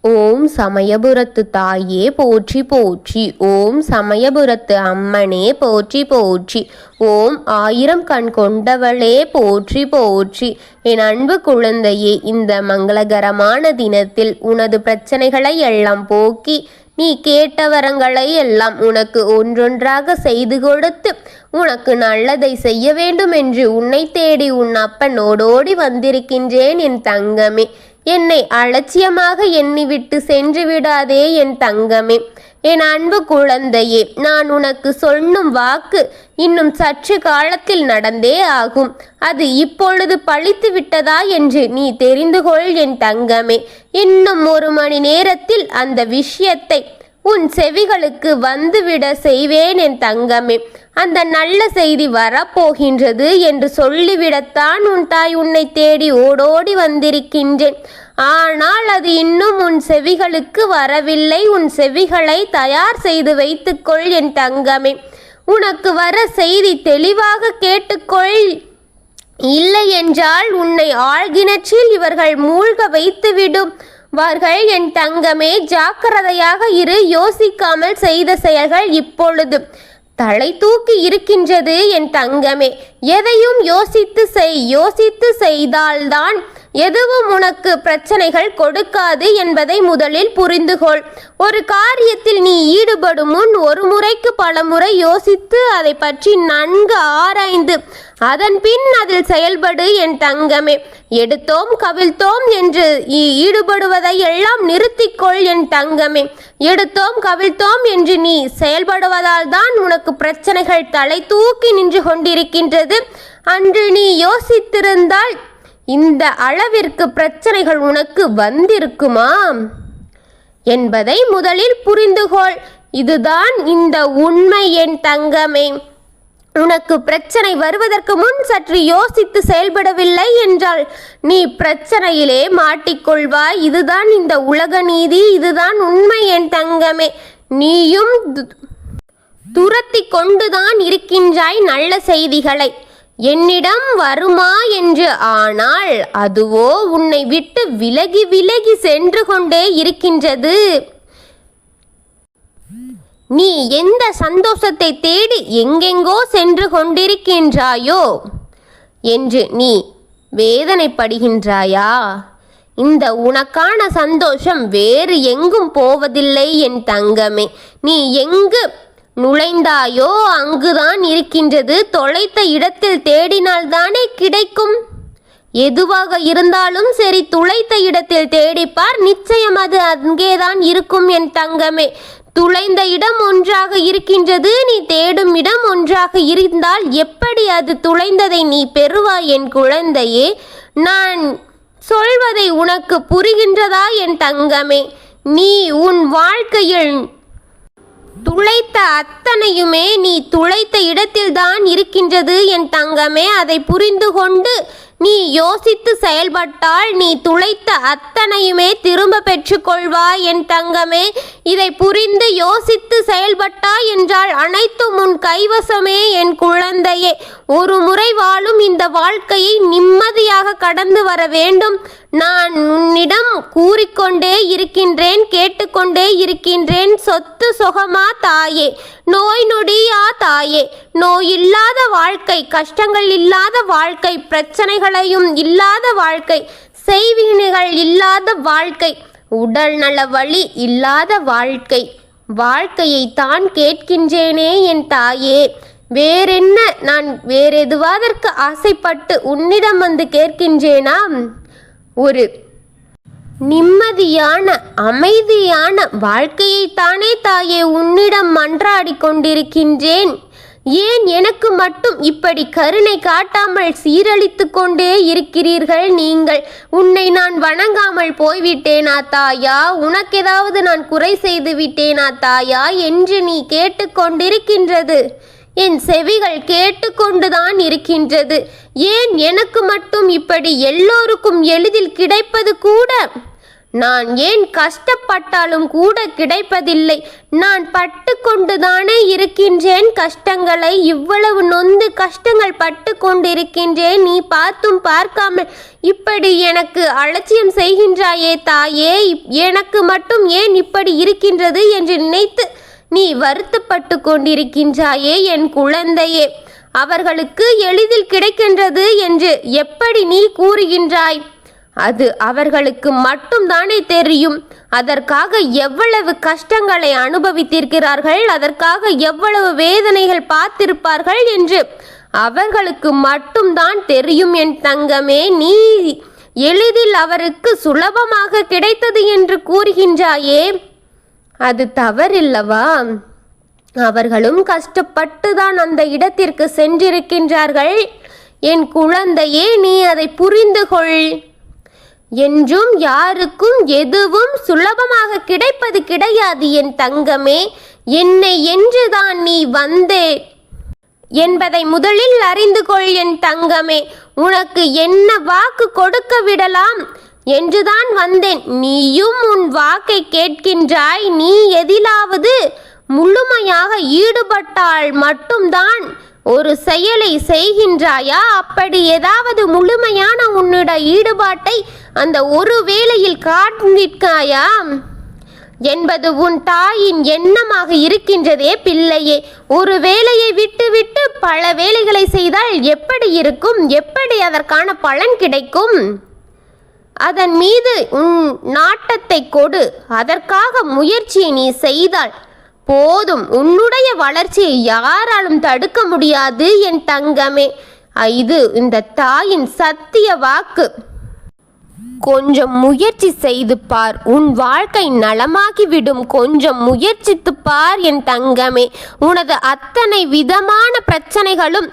ஓம் சமயபுரத்து தாயே போற்றி போற்றி. ஓம் சமயபுரத்து அம்மனே போற்றி போற்றி. ஓம் ஆயிரம் கண் கொண்டவளே போற்றி போற்றி. என் அன்பு குழந்தையே இந்த மங்களகரமான தினத்தில் உனது பிரச்சனைகளை எல்லாம் போக்கி நீ கேட்ட வரங்களை எல்லாம் உனக்கு ஒன்றொன்றாக செய்து கொடுத்து உனக்கு நல்லதை செய்ய வேண்டும் என்று உன்னை தேடி உன் அப்பன் ஓடோடி வந்திருக்கின்றேன் என் தங்கமே. என்னை அலட்சியமாக எண்ணிவிட்டு சென்று விடாதே என் தங்கமே. என் அன்பு குழந்தையே நான் உனக்கு சொல்லும் வாக்கு இன்னும் சற்று காலத்தில் நடந்தே ஆகும். அது இப்பொழுது பழித்து விட்டதா என்று நீ தெரிந்து கொள் என் தங்கமே. இன்னும் ஒரு மணி நேரத்தில் அந்த விஷயத்தை உன் செவிகளுக்கு வந்துவிட செய்வேன் என் தங்கமே. அந்த நல்ல செய்தி வரப்போகின்றது என்று சொல்லிவிடத்தான் உன் தாய் உன்னை தேடி ஓடோடி வந்திருக்கின்றேன். ஆனால் அது இன்னும் உன் செவிகளுக்கு வரவில்லை. உன் செவிகளை தயார் செய்து வைத்துக்கொள் என் தங்கமே. உனக்கு வர செய்தி தெளிவாக கேட்டுக்கொள். இல்லை என்றால் உன்னை ஆழ்கிணற்றில் இவர்கள் மூழ்க வைத்துவிடும். வார்கள் என் தங்கமே ஜாக்கிரதையாக இரு யோசிக்காமல் செய்த செயல்கள் இப்பொழுது. தலை தூக்கி இருக்கின்றது என் தங்கமே எதையும் யோசித்து செய் யோசித்து செய்தால்தான் எதுவும் உனக்கு பிரச்சனைகள் கொடுக்காது என்பதை முதலில் புரிந்துகொள். ஒரு காரியத்தில் நீ ஈடுபடும் முன் ஒரு முறைக்கு பல முறை யோசித்து அதை பற்றி நன்கு ஆராய்ந்து அதன் பின் அதில் செயல்படு என் தங்கமே. எடுத்தோம் கவிழ்த்தோம் என்று ஈடுபடுவதை எல்லாம் நிறுத்திக்கொள் என் தங்கமே. எடுத்தோம் கவிழ்த்தோம் என்று நீ செயல்படுவதால் தான் உனக்கு பிரச்சனைகள் தலை தூக்கி நின்று கொண்டிருக்கின்றது. அன்று நீ யோசித்திருந்தால் இந்த அளவிற்கு பிரச்சனைகள் உனக்கு வந்திருக்குமா? என்பதை முதலில் புரிந்துகொள். இதுதான் இந்த உண்மை என் தங்கமே. உனக்கு பிரச்சனை வருவதற்கு முன் சற்று யோசித்து செயல்படவில்லை என்றால் நீ பிரச்சனையிலே மாட்டிக்கொள்வாய். இதுதான் இந்த உலக நீதி இதுதான் உண்மை என் தங்கமே. நீயும் துரத்தி கொண்டுதான் இருக்கின்றாய் நல்ல செய்திகளை. என்னிடம் வருமா என்று ஆனால் அதுவோ உன்னை விட்டு விலகி விலகி சென்று கொண்டே இருக்கின்றது. நீ எந்த சந்தோஷத்தை தேடி எங்கெங்கோ சென்று கொண்டிருக்கின்றாயோ என்று நீ வேதனைப்படுகின்றாயா? இந்த உனக்கான சந்தோஷம் வேறு எங்கும் போவதில்லை என் தங்கமே. நீ எங்கு நுழைந்தாயோ அங்குதான் இருக்கின்றது. தொலைத்த இடத்தில் தேடினால்தானே கிடைக்கும். எதுவாக இருந்தாலும் சரி துளைத்த இடத்தில் தேடிப்பார். நிச்சயம் அது அங்கேதான் இருக்கும் என் தங்கமே. துளைந்த இடம் ஒன்றாக இருக்கின்றது நீ தேடும் இடம் ஒன்றாக இருந்தால் எப்படி அது துளைந்ததை நீ பெறுவாய் என் குழந்தையே? நான் சொல்வதை உனக்கு புரிகின்றதா என் தங்கமே? நீ உன் வாழ்க்கையில் துளைத்த அத்தனையுமே நீ துளைத்த இடத்தில்தான் இருக்கின்றது என் தங்கமே. அதை புரிந்து கொண்டு நீ யோசித்து செயல்பட்டால் நீ துளைத்த அத்தனையுமே திரும்ப பெற்றுக்கொள்வாய் என் தங்கமே. இதை புரிந்து யோசித்து செயல்பட்டாய் என்றால் அனைத்தும் உன் கைவசமே என் குழந்தையே. ஒரு முறை வாழும் இந்த வாழ்க்கையை நிம்மதியாக கடந்து வர வேண்டும். நான் உன்னிடம் கூறிக்கொண்டே இருக்கின்றேன் கேட்டுக்கொண்டே இருக்கின்றேன். சொத்து சுகமா தாயே நோய் நொடியா தாயே. நோய் இல்லாத வாழ்க்கை கஷ்டங்கள் இல்லாத வாழ்க்கை பிரச்சனைகள் பிரச்சனைகளையும் இல்லாத வாழ்க்கை செய்வினைகள் இல்லாத வாழ்க்கை உடல் நல வழி இல்லாத வாழ்க்கை. வாழ்க்கையை தான் கேட்கின்றேனே என் தாயே. வேறென்ன? நான் வேறெதுவாதற்கு ஆசைப்பட்டு உன்னிடம் வந்து கேட்கின்றேனா ஒரு நிம்மதியான அமைதியான வாழ்க்கையைத்தானே தாயே உன்னிடம் மன்றாடி கொண்டிருக்கின்றேன். ஏன் எனக்கு மட்டும் இப்படி கருணை காட்டாமல் சீரழித்து கொண்டே இருக்கிறீர்கள் நீங்கள்? உன்னை நான் வணங்காமல் போய்விட்டேனா தாயா? உனக்கு ஏதாவது நான் குறை செய்து விட்டேனா தாயா? என்று நீ கேட்டுக்கொண்டிருக்கின்றது. என் செவிகள் கேட்டுக்கொண்டுதான் இருக்கின்றது. ஏன் எனக்கு மட்டும் இப்படி எல்லோருக்கும் எளிதில் கிடைப்பது கூட? நான் ஏன் கஷ்டப்பட்டாலும் கூட கிடைப்பதில்லை. நான் பட்டு கொண்டுதானே இருக்கின்றேன். கஷ்டங்களை இவ்வளவு நொந்து கஷ்டங்கள் பட்டு கொண்டிருக்கின்றேன் நீ பார்த்தும் பார்க்காமல் இப்படி எனக்கு அலட்சியம் செய்கின்றாயே தாயே. இப்- எனக்கு மட்டும் ஏன் இப்படி இருக்கின்றது என்று நினைத்து நீ வருத்தப்பட்டு கொண்டிருக்கின்றாயே என் குழந்தையே. அவர்களுக்கு எளிதில் கிடைக்கின்றது என்று எப்படி நீ கூறுகின்றாய்? அது அவர்களுக்கு மட்டும்தானே தெரியும். அதற்காக எவ்வளவு கஷ்டங்களை அனுபவித்திருக்கிறார்கள் அதற்காக எவ்வளவு வேதனைகள் பார்த்திருப்பார்கள் என்று அவர்களுக்கு மட்டும்தான் தெரியும். என் தங்கமே நீ எளிதில் அவருக்கு சுலபமாக கிடைத்தது என்று கூறுகின்றாயே. அது தவறில்லவா? அவர்களும் கஷ்டப்பட்டு தான் அந்த இடத்திற்கு சென்றிருக்கின்றார்கள். என் குழந்தையே நீ அதை புரிந்து கொள் என்றும் யாருக்கும் எதுவும் சுலபமாக கிடைப்பது கிடையாது என் தங்கமே. என்னை என்றுதான் நீ வந்தே. என்பதை முதலில் அறிந்து கொள் என் தங்கமே. உனக்கு என்ன வாக்கு கொடுக்க விடலாம்? என்றுதான் வந்தேன். நீயும் உன் வாக்கை கேட்கின்றாய். நீ எதிலாவது முழுமையாக ஈடுபட்டால் மட்டும்தான் ஒரு செயலை செய்கின்றாயா? அப்படி ஏதாவது முழுமையான உன்னிட ஈடுபாட்டை அந்த ஒரு வேளையில் காண்பிக்காயா என்பது உன் தாயின் எண்ணமாக இருக்கின்றதே பிள்ளையே. ஒரு வேலையை விட்டுவிட்டு பல வேலைகளை செய்தால் எப்படி இருக்கும்? எப்படி அதற்கான பலன் கிடைக்கும்? அதன் மீது உன் நாட்டத்தை கொடு. அதற்காக முயற்சியை நீ செய்தால் போதும் உன்னுடைய வளர்ச்சியை யாராலும் தடுக்க முடியாது என் தங்கமே. இது இந்த தாயின் சத்திய வாக்கு. கொஞ்சம் முயற்சி செய்து பார். உன் வாழ்க்கை நலமாகிவிடும். கொஞ்சம் முயற்சித்து பார் என் தங்கமே. உனது அத்தனை விதமான பிரச்சனைகளும்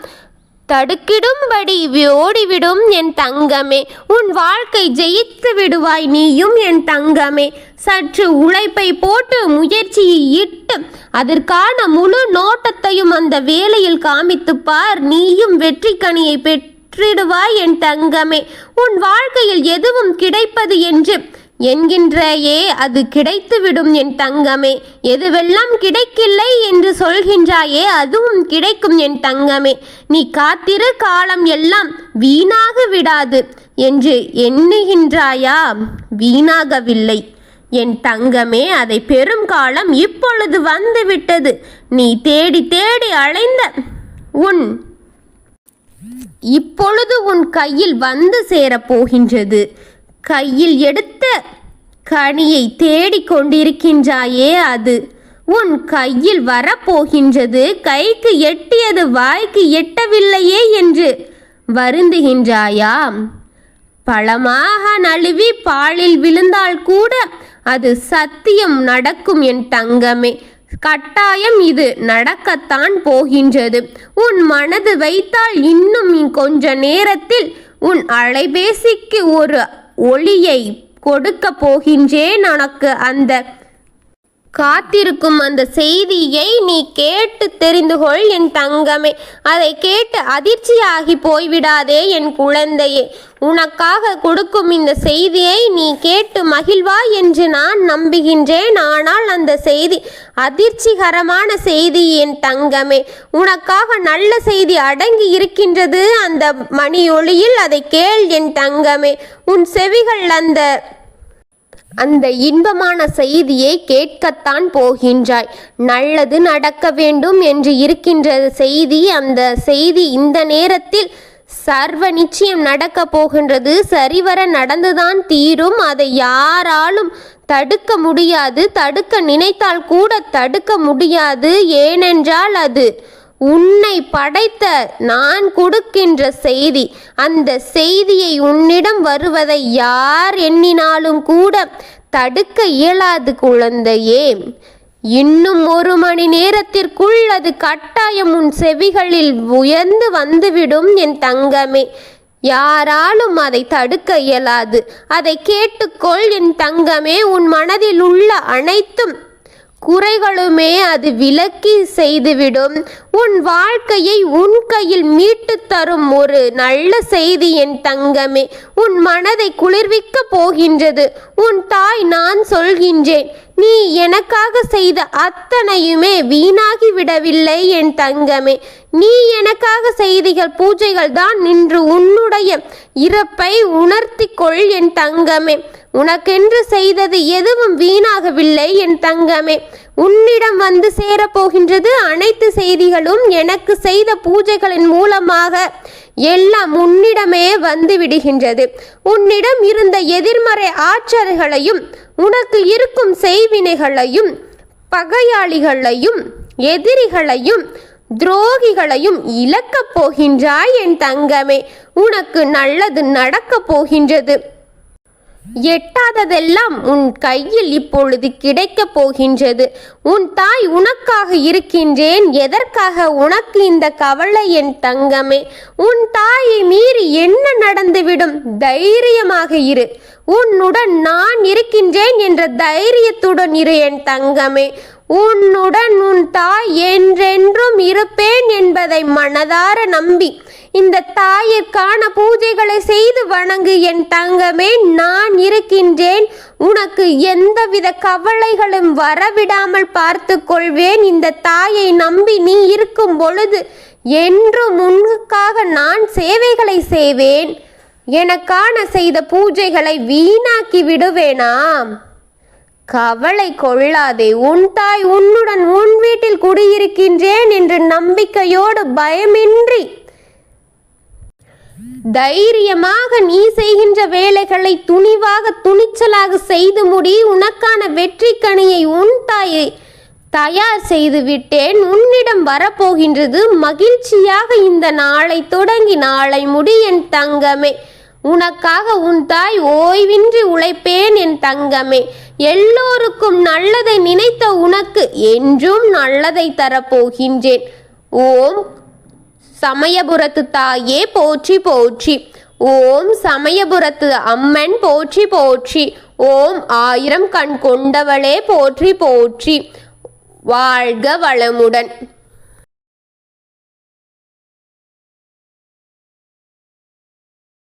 தடுக்கிடும்படி ஓடிவிடும் என் தங்கமே. உன் வாழ்க்கை ஜெயித்து விடுவாய் நீயும் என் தங்கமே. சற்று உழைப்பை போட்டு முயற்சியை இட்டு அதற்கான முழு நோட்டத்தையும் அந்த வேலையில் காமித்துப் பார். நீயும் வெற்றி கனியை பெற்றிடுவாய் என் தங்கமே. உன் வாழ்க்கையில் எதுவும் கிடைப்பது என்று என்கின்றையே அது கிடைத்துவிடும் என் தங்கமே. எதுவெல்லாம் கிடைக்கில்லை என்று சொல்கின்றாயே அதுவும் கிடைக்கும் என் தங்கமே. நீ காத்திரு காலம் எல்லாம் வீணாக விடாது என்று எண்ணுகின்றாயா? வீணாகவில்லை. என் தங்கமே அதை பெரும் காலம் இப்பொழுது வந்துவிட்டது. நீ தேடி தேடி அலைந்த உன் இப்பொழுது உன் கையில் வந்து சேரப் போகின்றது. கையில் எடுத்த கனியை தேடிக் கொண்டிருக்கின்றாயே அது. உன் கையில் வரப்போகின்றது கைக்கு எட்டியது வாய்க்கு எட்டவில்லையே என்று வருந்துகின்றாயா பழமாக நழுவி பாலில் விழுந்தால் கூட அது சத்தியம் நடக்கும் என் தங்கமே. கட்டாயம் இது நடக்கத்தான் போகின்றது. உன் மனது வைத்தால் இன்னும் கொஞ்ச நேரத்தில் உன் அலைபேசிக்கு ஒரு ஒளியை கொடுக்க போகின்றேன் உனக்கு அந்த காத்திருக்கும் அந்த செய்தியை நீ கேட்டு தெரிந்து கொள் என் தங்கமே. அதை கேட்டு அதிர்ச்சியாகி போய்விடாதே என் குழந்தையே. உனக்காக கொடுக்கும் இந்த செய்தியை நீ கேட்டு மகிழ்வாய் என்று நான் நம்புகின்றேன். ஆனால் அந்த செய்தி அதிர்ச்சிகரமான செய்தி என் தங்கமே. உனக்காக நல்ல செய்தி அடங்கி இருக்கின்றது. அந்த மணியொளியில் அதை கேள் என் தங்கமே. உன் செவிகள் அந்த அந்த இன்பமான செய்தியை கேட்கத்தான் போகின்றாய். நல்லது நடக்க வேண்டும் என்று இருக்கின்ற செய்தி அந்த செய்தி இந்த நேரத்தில் சர்வ நிச்சயம் நடக்க போகின்றது. சரிவர நடந்துதான் தீரும். அதை யாராலும் தடுக்க முடியாது. தடுக்க நினைத்தால் கூட தடுக்க முடியாது. ஏனென்றால் அது உன்னை படைத்த நான் கொடுக்கின்ற செய்தி. அந்த செய்தியை உன்னிடம் வருவதை யார் எண்ணினாலும் கூட தடுக்க இயலாது குழந்தையே. இன்னும் ஒரு மணி நேரத்திற்குள் அது கட்டாயம் உன் செவிகளில் உயர்ந்து வந்துவிடும் என் தங்கமே. யாராலும் அதை தடுக்க இயலாது. அதை கேட்டுக்கொள் என் தங்கமே. உன் மனதில் உள்ள அனைத்தும் குறைகளுமே அது விலக்கி செய்துவிடும். உன் வாழ்க்கையை உன் கையில் மீட்டு தரும் ஒரு நல்ல செய்தி என் தங்கமே. உன் மனதை குளிர்விக்க போகின்றது. உன் தாய் நான் சொல்கின்றேன். நீ எனக்காக செய்த அத்தனையுமே வீணாகி விடவில்லை என் தங்கமே. நீ எனக்காக செய்திகள் பூஜைகள் தான் நின்று உன்னுடைய இறப்பை உணர்த்தி கொள் என் தங்கமே. உனக்கென்று செய்தது எதுவும் வீணாகவில்லை என் தங்கமே. உன்னிடம் வந்து சேரப்போகின்றது அனைத்து செய்திகளும் எனக்கு செய்த பூஜைகளின் மூலமாக எல்லாம் உன்னிடமே வந்து விடுகின்றது உன்னிடம் இருந்த எதிர்மறை ஆற்றல்களையும் உனக்கு இருக்கும் செய்வினைகளையும் பகையாளிகளையும் எதிரிகளையும் துரோகிகளையும் இழக்கப் போகின்றாய் என் தங்கமே. உனக்கு நல்லது நடக்கப் போகின்றது. எட்டாததெல்லாம் உன் கையில் இப்பொழுது கிடைக்கப் போகின்றது. உன் தாய் உனக்காக இருக்கின்றேன் எதற்காக? உனக்கு இந்த கவலை என் தங்கமே. உன் தாயை மீறி என்ன நடந்துவிடும்? தைரியமாக இரு. உன்னுடன் நான் இருக்கின்றேன் என்ற தைரியத்துடன் இரு என் தங்கமே. உன்னுடன் உன் தாய் என்றென்றும் இருப்பேன் என்பதை மனதார நம்பி இந்த தாயிற்கான பூஜைகளை செய்து வணங்கு என் தங்கமே நான் இருக்கின்றேன். உனக்கு எந்தவித கவலைகளும் வரவிடாமல் பார்த்து கொள்வேன். இந்த தாயை நம்பி நீ இருக்கும் பொழுது என்றும் உனக்காக நான் சேவைகளை செய்வேன். எனக்கான செய்த பூஜைகளை வீணாக்கி விடுவேனாம். கவலை கொள்ளாதே உன் தாய் உன்னுடன் உன் வீட்டில் குடியிருக்கின்றேன் என்று நம்பிக்கையோடு பயமின்றி தைரியமாக நீ செய்கின்ற வேலைகளை துணிவாக துணிச்சலாக செய்து முடி உனக்கான வெற்றி கனியை உன் தாயை தயார் செய்து விட்டேன். உன்னிடம் வரப்போகின்றது மகிழ்ச்சியாக இந்த நாளை தொடங்கி நாளை முடி என் தங்கமே. உனக்காக உன் தாய் ஓய்வின்றி உழைப்பேன் என் தங்கமே. எல்லோருக்கும் நல்லதை நினைத்த உனக்கு என்றும் நல்லதை தரப்போகின்றேன். ஓம் சமயபுரத்து தாயே போற்றி போற்றி. ஓம் சமயபுரத்து அம்மன் போற்றி போற்றி. ஓம் ஆயிரம் கண் கொண்டவளே போற்றி போற்றி. வாழ்க வளமுடன்.